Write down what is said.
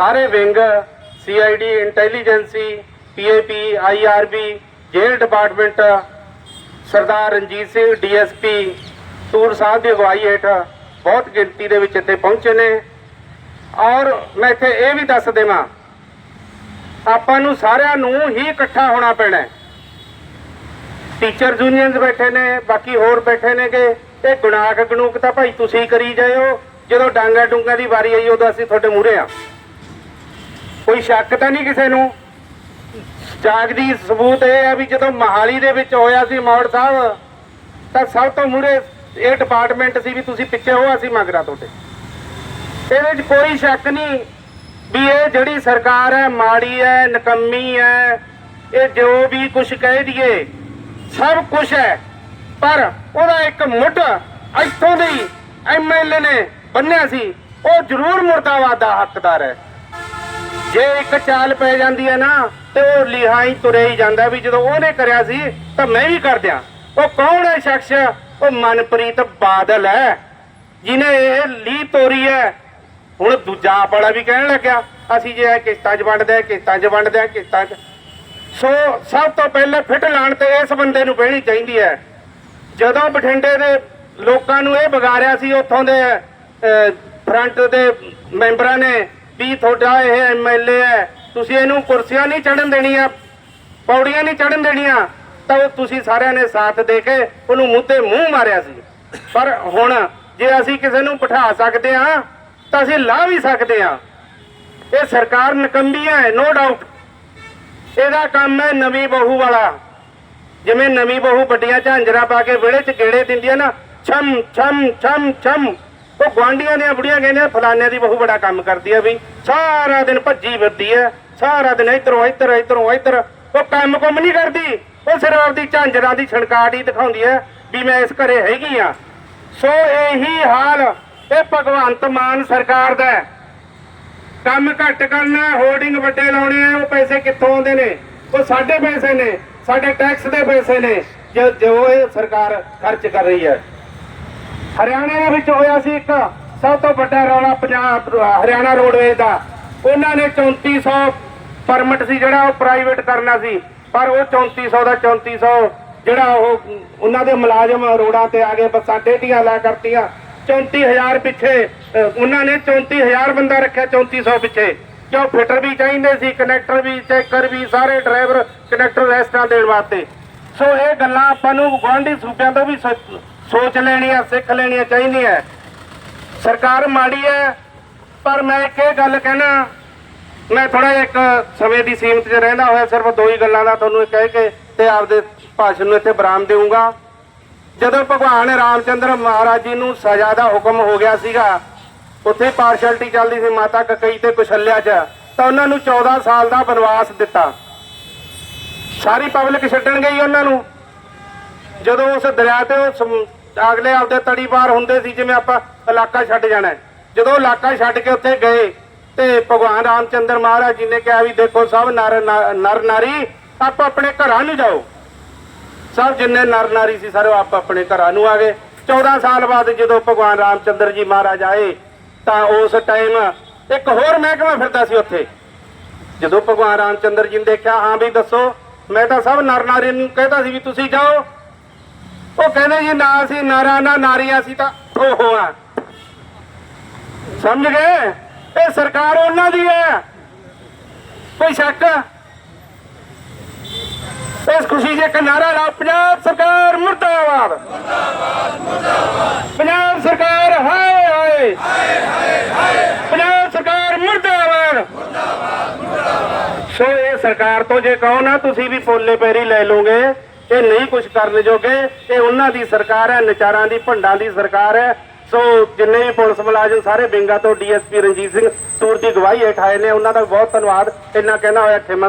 ਸਾਰੇ wing CID intelligence PAP IRB ਜੇਲ੍ਹ department, Sardar Ranjit Singh DSP Toor Sahib ਦੀ ਅਗਵਾਈ ਹੇਠ ਬਹੁਤ ਗਿਣਤੀ ਦੇ ਵਿੱਚ ਇੱਥੇ ਪਹੁੰਚੇ ਨੇ। ਔਰ ਮੈਂ ਇੱਥੇ ਇਹ ਵੀ ਦੱਸ ਦੇਵਾਂ, ਆਪਾਂ ਨੂੰ ਸਾਰਿਆਂ ਨੂੰ ਹੀ ਇਕੱਠਾ ਹੋਣਾ ਪੈਣਾ ਟੀਚਰ ਯੂਨੀਅਨਸ ਬੈਠੇ ਨੇ, ਬਾਕੀ ਹੋਰ ਬੈਠੇ ਨੇ ਕਿ ਇਹ ਗੁਨਾਹ ਗਨੂਕ ਤਾਂ ਭਾਈ ਤੁਸੀਂ ਕਰੀ ਜਾਇਓ, ਜਦੋਂ ਡਾਂਗਾ ਡੂੰਗਾ ਦੀ ਵਾਰੀ ਆਈ ਉਦੋਂ ਅਸੀਂ ਤੁਹਾਡੇ ਮੂਹਰੇ ਆ। ਕੋਈ ਸ਼ੱਕ ਤਾਂ ਨਹੀਂ ਕਿਸੇ ਨੂੰ? ਜਾਗਦੀ ਸਬੂਤ ਇਹ ਹੈ ਵੀ ਜਦੋਂ ਮਹਾਲੀ ਦੇ ਵਿੱਚ ਹੋਇਆ ਸੀ ਮੌੜ ਸਾਹਿਬ, ਤਾਂ ਸਭ ਤੋਂ ਮੂਹਰੇ ਇਹ ਡਿਪਾਰਟਮੈਂਟ ਸੀ ਵੀ ਤੁਸੀਂ ਪਿੱਛੇ ਹੋ, ਅਸੀਂ ਮਗਰਾ ਤੁਹਾਡੇ। ਇਹਦੇ 'ਚ ਕੋਈ ਸ਼ੱਕ ਨਹੀਂ ਵੀ ਇਹ ਜਿਹੜੀ ਸਰਕਾਰ ਹੈ, ਮਾੜੀ ਹੈ, ਨਕੰਮੀ ਹੈ, ਇਹ ਜੋ ਵੀ ਕੁਝ ਕਹਿ ਦਈਏ, ਸਭ ਕੁਝ ਹੈ। ਪਰ ਉਹਦਾ ਇੱਕ ਮੁੱਢ ਇੱਥੋਂ ਦੀ ਐਮਐਲਏ ਨੇ ਬੰਨਿਆ ਸੀ, ਉਹ ਜ਼ਰੂਰ ਮੁਰਦਾਬਾਦ ਦਾ ਹੱਕਦਾਰ ਹੈ। ਜੇ ਇੱਕ ਚਾਲ ਪੈ ਜਾਂਦੀ ਹੈ ਨਾ, ਤੇ ਉਹ ਲਿਹਾ ਹੀ ਤੁਰੇ ਹੀ ਜਾਂਦਾ ਵੀ ਜਦੋਂ ਉਹਨੇ ਕਰਿਆ ਸੀ, ਤਾਂ ਮੈਂ ਵੀ ਕਰ ਦਿਆਂ। ਉਹ ਕੌਣ ਹੈ ਸ਼ਖਸ? ਉਹ ਮਨਪ੍ਰੀਤ ਬਾਦਲ ਹੈ ਜਿਨੇ ਇਹ ਲੀ ਤੋਰੀ ਹੈ। ਹੁਣ ਦੂਜਾ ਆਪ ਵਾਲਾ ਵੀ ਕਹਿਣ ਲੱਗਿਆ, ਅਸੀਂ ਜੇ ਇਹ ਕਿਸ਼ਤਾਂ 'ਚ ਵੰਡਦੇ ਆ ਕਿਸ਼ਤਾਂ 'ਚ ਵੰਡਦੇ ਆ ਕਿਸ਼ਤਾਂ 'ਚ। ਸੋ ਸਭ ਤੋਂ ਪਹਿਲਾਂ ਫਿੱਟ ਲਾਣ ਤੇ ਇਸ ਬੰਦੇ ਨੂੰ ਪੈਣੀ ਚਾਹੀਦੀ ਹੈ। ਜਦੋਂ ਬਠਿੰਡੇ ਦੇ ਲੋਕਾਂ ਨੂੰ ਇਹ ਵਿਗਾੜਿਆ ਸੀ, ਉੱਥੋਂ ਦੇ ਫਰੰਟ ਦੇ ਮੈਂਬਰਾਂ ਨੇ ਵੀ ਤੁਹਾਡਾ ਇਹ ਐਮਐਲਏ ਹੈ। ਤੁਸੀਂ ਇਹਨੂੰ ਕੁਰਸੀਆਂ ਨਹੀਂ ਚੜਨ ਦੇਣੀਆਂ, ਪੌੜੀਆਂ ਨਹੀਂ ਚੜਨ ਦੇਣੀਆਂ। ਤਾਂ ਉਹ ਤੁਸੀਂ ਸਾਰਿਆਂ ਨੇ ਸਾਥ ਦੇ ਕੇ ਉਹਨੂੰ ਮੂੰਹ ਤੇ ਮੂੰਹ ਮਾਰਿਆ ਸੀ। ਪਰ ਹੁਣ ਜੇ ਅਸੀਂ ਕਿਸੇ ਨੂੰ ਬਿਠਾ ਸਕਦੇ ਹਾਂ, ਤਾਂ ਅਸੀਂ ਲਾ ਵੀ ਸਕਦੇ ਹਾਂ। ਇਹ ਸਰਕਾਰ ਨਕੰਮੀ ਹੈ ਨੋ ਡਾਊਟ ਇਹਦਾ ਕੰਮ ਹੈ ਨਵੀਂ ਬਹੂ ਵਾਲਾ। ਜਿਵੇਂ ਨਵੀਂ ਬਹੂ ਵੱਡੀਆਂ ਝਾਂਜਰਾਂ ਪਾ ਕੇ ਵਿਹੜੇ 'ਚ ਗੇੜੇ ਦਿੰਦੀ ਹੈ ਨਾ, ਛਮ ਛਮ ਛਮ ਛਮ। ਉਹ ਗੁਆਂਢੀਆਂ ਦੀਆਂ ਬੁੜੀਆਂ ਕਹਿੰਦੇ ਫਲਾਣੇ ਦੀ ਬਹੂ ਬੜਾ ਕੰਮ ਕਰਦੀ ਹੈ ਵੀ। ਸਾਰਾ ਦਿਨ ਭੱਜੀ ਫਿਰਦੀ ਹੈ ਸਾਰਾ ਦਿਨ ਇੱਧਰੋਂ ਇੱਧਰ ਇੱਧਰੋਂ ਇੱਧਰ। ਉਹ ਕੰਮ ਕੁਮ ਨਹੀਂ ਕਰਦੀ। ਉਹ ਸਿਰਫ ਆਪਦੀ ਝਾਂਜਰਾਂ ਦੀ ਛਣਕਾਟ ਹੀ ਦਿਖਾਉਂਦੀ ਹੈ ਵੀ ਮੈਂ ਇਸ ਘਰੇ ਹੈਗੀ ਆ। ਸੋ ਇਹੀ ਹਾਲ ਇਹ ਭਗਵੰਤ ਮਾਨ ਸਰਕਾਰ ਦਾ ਕੰਮ ਘੱਟ ਕਰਨਾ ਹੋਰਡਿੰਗ ਵੱਡੇ ਲਾਉਣੇ ਆ ਉਹ ਪੈਸੇ ਕਿੱਥੋਂ ਆਉਂਦੇ ਨੇ? ਉਹ ਸਾਡੇ ਪੈਸੇ ਨੇ, ਸਾਡੇ ਟੈਕਸ ਦੇ ਪੈਸੇ ਨੇ, ਜੋ ਇਹ ਸਰਕਾਰ ਖਰਚ ਕਰ ਰਹੀ ਹੈ ਹਰਿਆਣਾ ਵਿੱਚ ਹੋਇਆ ਸੀ ਇੱਕ ਸਭ ਤੋਂ ਵੱਡਾ ਰੌਲਾ ਪੰਜਾਬ, ਹਰਿਆਣਾ ਰੋਡਵੇਜ਼ ਦਾ। ਉਹਨਾਂ ਨੇ 3400 ਪਰਮਿਟ ਸੀ ਜਿਹੜਾ ਉਹ ਪ੍ਰਾਈਵੇਟ ਕਰਨਾ ਸੀ, ਪਰ ਉਹ 3400 ਦਾ 3400 ਜਿਹੜਾ ਉਹ ਉਹਨਾਂ ਦੇ ਮੁਲਾਜ਼ਮ ਰੋਡਾਂ ਤੇ ਆ ਗਏ, ਬੱਸਾਂ ਟੇਢੀਆਂ ਲਾ ਕਰਤੀਆਂ। 34000 ਪਿੱਛੇ ਉਹਨਾਂ ਨੇ 34000 ਬੰਦਾ ਰੱਖਿਆ 3400 ਪਿੱਛੇ। ਕਿਉਂ ਫਿਟਰ ਵੀ ਚਾਹੀਦੇ ਸੀ ਕਨੈਕਟਰ ਵੀ ਚੈੱਕਰ ਵੀ, ਸਾਰੇ ਡਰਾਈਵਰ ਕਨੈਕਟਰ ਰੈਸਟਾਂ ਦੇਣ ਵਾਸਤੇ। ਸੋ ਇਹ ਗੱਲਾਂ ਆਪਾਂ ਨੂੰ ਗੁਆਂਢੀ ਸੂਬਿਆਂ ਤੋਂ ਵੀ ਸੋਚ- ਸੋਚ ਲੈਣੀਆਂ, ਸਿੱਖ ਲੈਣੀਆਂ ਚਾਹੀਦੀਆਂ। ਸਰਕਾਰ ਮਾੜੀ ਹੈ ਪਰ ਮੈਂ ਇੱਕ ਇਹ ਗੱਲ ਕਹਿਣਾ, ਮੈਂ ਥੋੜਾ ਇੱਕ ਸਮੇਂ ਦੀ ਸੀਮਤ 'ਚ ਰਹਿੰਦਾ ਹੋਇਆ, ਸਿਰਫ ਦੋ ਹੀ ਗੱਲਾਂ ਦਾ ਤੁਹਾਨੂੰ ਕਹਿ ਕੇ ਤੇ ਆਪਦੇ ਭਾਸ਼ਣ ਨੂੰ ਇੱਥੇ ਬਰਾਮ ਦੇਵਾਂਗਾ ਜਦੋਂ ਭਗਵਾਨ ਰਾਮਚੰਦਰ ਮਹਾਰਾਜ ਜੀ ਨੂੰ ਸਜ਼ਾ ਦਾ ਹੁਕਮ ਹੋ ਗਿਆ ਸੀਗਾ, ਉੱਥੇ ਪਾਰਸ਼ਲਟੀ ਚੱਲਦੀ ਸੀ ਮਾਤਾ ਕਕਈ ਤੇ ਕੁਸ਼ਲਿਆ 'ਚ, ਤਾਂ ਉਹਨਾਂ ਨੂੰ 14 ਸਾਲ ਦਾ ਬਨਵਾਸ ਦਿੱਤਾ। ਸਾਰੀ ਪਬਲਿਕ ਛੱਡਣ ਗਈ ਉਹਨਾਂ ਨੂੰ। ਜਦੋਂ ਉਸ ਦਰਿਆ ਤੇ ਉਹ ਅਗਲੇ ਆਪਦੇ ਤੜੀ ਪਾਰ ਹੁੰਦੇ ਸੀ, ਜਿਵੇਂ ਆਪਾਂ ਇਲਾਕਾ ਛੱਡ ਜਾਣਾ ਜਦੋਂ ਇਲਾਕਾ ਛੱਡ ਕੇ ਉੱਥੇ ਗਏ, ਤੇ ਭਗਵਾਨ ਰਾਮਚੰਦਰ ਮਹਾਰਾਜ ਜੀ ਨੇ ਕਿਹਾ ਵੀ ਦੇਖੋ ਸਭ ਨਰ ਨਰ ਨਾਰੀ, ਆਪ ਆਪਣੇ ਘਰਾਂ ਨੂੰ ਜਾਓ। ਸਭ ਜਿੰਨੇ ਨਰ ਨਾਰੀ ਸੀ ਸਾਰੇ ਆਪ ਆਪਣੇ ਘਰਾਂ ਨੂੰ ਆ ਗਏ। 14 ਸਾਲ ਬਾਅਦ ਜਦੋਂ ਭਗਵਾਨ ਰਾਮਚੰਦਰ ਜੀ ਮਹਾਰਾਜ ਆਏ, ਤਾਂ ਉਸ ਟਾਈਮ ਇੱਕ ਹੋਰ ਮਹਿਕਮਾ ਫਿਰਦਾ ਸੀ ਉੱਥੇ। ਜਦੋਂ ਭਗਵਾਨ ਰਾਮਚੰਦਰ ਜੀ ਨੇ ਦੇਖਿਆ, ਹਾਂ ਵੀ ਦੱਸੋ, ਮੈਂ ਤਾਂ ਸਭ ਨਰ ਨਾਰੀ ਨੂੰ ਕਹਿੰਦਾ ਸੀ ਵੀ ਤੁਸੀਂ ਜਾਓ। ਉਹ ਕਹਿੰਦੇ ਜੀ, ਨਾ ਅਸੀਂ ਨਾਰਾ ਨਾ ਨਾਰੀਆਂ ਸੀ ਤਾਂ ਉਹ ਆ ਸਮਝ ਗਏ? ਇਹ ਸਰਕਾਰ ਉਹਨਾਂ ਦੀ ਹੈ। ਕੋਈ ਸ਼ੱਕ? ਇਸ ਖੁਸ਼ੀ ਜੇ ਇੱਕ ਲਾ ਪੰਜਾਬ ਸਰਕਾਰ ਮੁਰਦਾਬਾਦ। ਪੰਜਾਬ ਸਰਕਾਰ ਹਾਏ ਹਾਏ। ਪੰਜਾਬ ਸਰਕਾਰ ਮੁਰਦਾਬਾਦ। ਸੋ ਇਹ ਸਰਕਾਰ ਤੋਂ ਜੇ ਕਹੋ ਨਾ, ਤੁਸੀਂ ਵੀ ਪੋਲੇ ਪੈਰੀ ਲੈ ਲੋਗੇ ਇਹ ਨਹੀਂ ਕੁਝ ਕਰਨ ਜੋਗੇ ਇਹ ਉਹਨਾਂ ਦੀ ਸਰਕਾਰ ਹੈ, ਨਚਾਰਾਂ ਦੀ, ਭੰਡਾਂ ਦੀ ਸਰਕਾਰ ਹੈ ਸੋ ਜਿੰਨੇ ਵੀ ਪੁਲਿਸ ਮੁਲਾਜ਼ਮ ਸਾਰੇ ਬਿੰਗਾ ਤੋਂ ਡੀਐਸਪੀ ਰਣਜੀਤ ਸਿੰਘ ਸੂਰ ਦੀ ਗਵਾਹੀ ਹੇਠ ਆਏ ਨੇ, ਉਹਨਾਂ ਦਾ ਬਹੁਤ ਧੰਨਵਾਦ। ਇੰਨਾ ਕਹਿਣਾ ਹੋਇਆ ਖੇਮਾ ਦਾ।